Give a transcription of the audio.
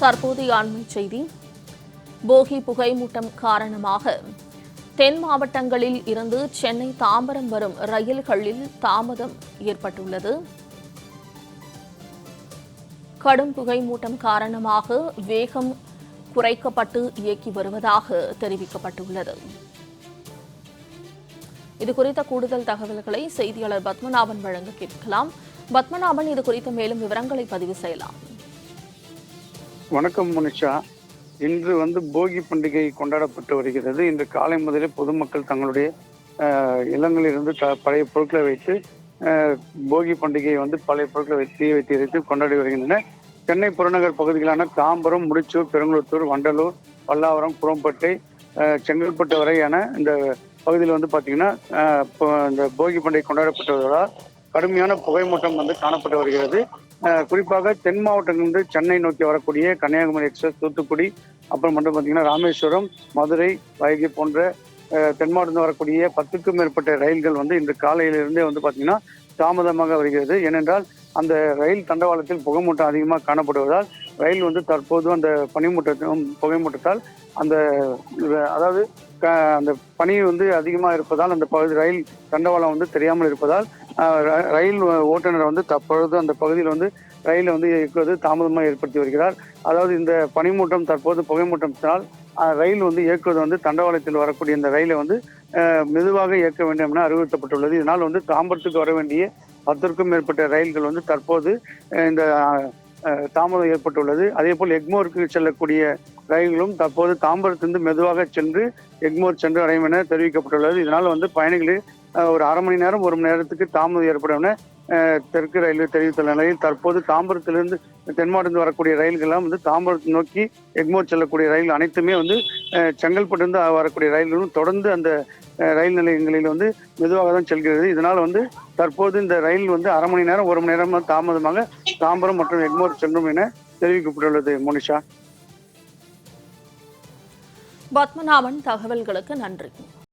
தற்போதைய அண்மை செய்தி. போகி புகைமூட்டம் காரணமாக தென் மாவட்டங்களில் இருந்து சென்னை தாம்பரம் வரும் ரயில்களில் தாமதம் ஏற்பட்டுள்ளது. கடும் புகைமூட்டம் காரணமாக வேகம் குறைக்கப்பட்டு இயக்கி வருவதாக தெரிவிக்கப்பட்டுள்ளது. இது குறித்த கூடுதல் தகவல்களை செய்தியாளர் பத்மநாபன் வழங்க கேட்கலாம். பத்மநாபன் இது குறித்த மேலும் விவரங்களை பதிவு செய்யலாம். வணக்கம் முனிஷா. இன்று வந்து போகி பண்டிகை கொண்டாடப்பட்டு வருகிறது. இன்று காலை முதலே பொதுமக்கள் தங்களுடைய இல்லங்களிலிருந்து த- பழைய பொருட்களை வைத்து போகி பண்டிகையை வந்து பழைய பொருட்களை வைத்து தீ வைத்து எரித்து கொண்டாடி வருகின்றன சென்னை புறநகர் பகுதிகளான தாம்பரம் முடிச்சூர் பெருங்குளத்தூர் வண்டலூர் பல்லாவரம் குரோம்பேட்டை செங்கல்பட்டு வரையான இந்த பகுதியில் வந்து பார்த்தீங்கன்னா இப்போ இந்த போகி பண்டிகை கொண்டாடப்பட்டு வருவதால் கடுமையான புகைமூட்டம் வந்து காணப்பட்டு வருகிறது. குறிப்பாக தென் மாவட்டங்களிலிருந்து சென்னை நோக்கி வரக்கூடிய கன்னியாகுமரி எக்ஸ்பிரஸ் தூத்துக்குடி அப்புறம் மட்டும் பார்த்தீங்கன்னா ராமேஸ்வரம் மதுரை வைகை போன்ற தென் மாவட்டத்தில் வரக்கூடிய பத்துக்கும் மேற்பட்ட ரயில்கள் வந்து இன்று காலையிலிருந்தே வந்து பார்த்தீங்கன்னா தாமதமாக வருகிறது. ஏனென்றால் அந்த ரயில் தண்டவாளத்தில் புகைமூட்டம் அதிகமாக காணப்படுவதால் ரயில் வந்து தற்போது அந்த பனிமூட்டத்தும் புகைமூட்டத்தால் அந்த அதாவது க- அந்த பனி வந்து அதிகமாக இருப்பதால் அந்த பகுதி ரயில் தண்டவாளம் வந்து தெரியாமல் இருப்பதால் ரயில் ஓட்டுநர் வந்து தற்பொழுது அந்த பகுதியில் வந்து ரயிலை வந்து இயக்குவது தாமதமாக ஏற்படுத்தி வருகிறார். அதாவது இந்த பனிமூட்டம் தற்போது புகைமூட்டத்தினால் ரயில் வந்து இயக்குவது வந்து தண்டவாளத்தில் வரக்கூடிய இந்த ரயிலை வந்து மெதுவாக இயக்க வேண்டும் என அறிவுறுத்தப்பட்டுள்ளது. இதனால் வந்து தாம்பரத்துக்கு வர வேண்டிய பத்திற்கும் மேற்பட்ட ரயில்கள் வந்து தற்போது இந்த தாமதம் ஏற்பட்டுள்ளது. அதே போல் எக்மோருக்கு செல்லக்கூடிய ரயில்களும் தற்போது தாம்பரத்திலிருந்து மெதுவாக சென்று எக்மோர் சென்று அடையும் என தெரிவிக்கப்பட்டுள்ளது. இதனால் வந்து பயணிகளில் ஒரு அரை மணி நேரம் ஒரு மணி நேரத்துக்கு தாமதம் ஏற்படும் தெற்கு ரயில்வே தெரிவித்த நிலையில் தற்போது தாம்பரத்திலிருந்து தென் மாவட்டத்தில் வரக்கூடிய ரயில்கள்லாம் வந்து தாம்பரத்தை நோக்கி எக்மோர் செல்லக்கூடிய ரயில் அனைத்துமே வந்து அஹ், வரக்கூடிய ரயில்களும் தொடர்ந்து அந்த ரயில் நிலையங்களில் வந்து மெதுவாக தான் செல்கிறது. இதனால் வந்து தற்போது இந்த ரயில் வந்து அரை மணி நேரம் ஒரு மணி நேரம் தாமதமாக தாம்பரம் மற்றும் எக்மோர் செல்லும் என தெரிவிக்கப்பட்டுள்ளது. மோனிஷா. பத்மநாபன் தகவல்களுக்கு நன்றி.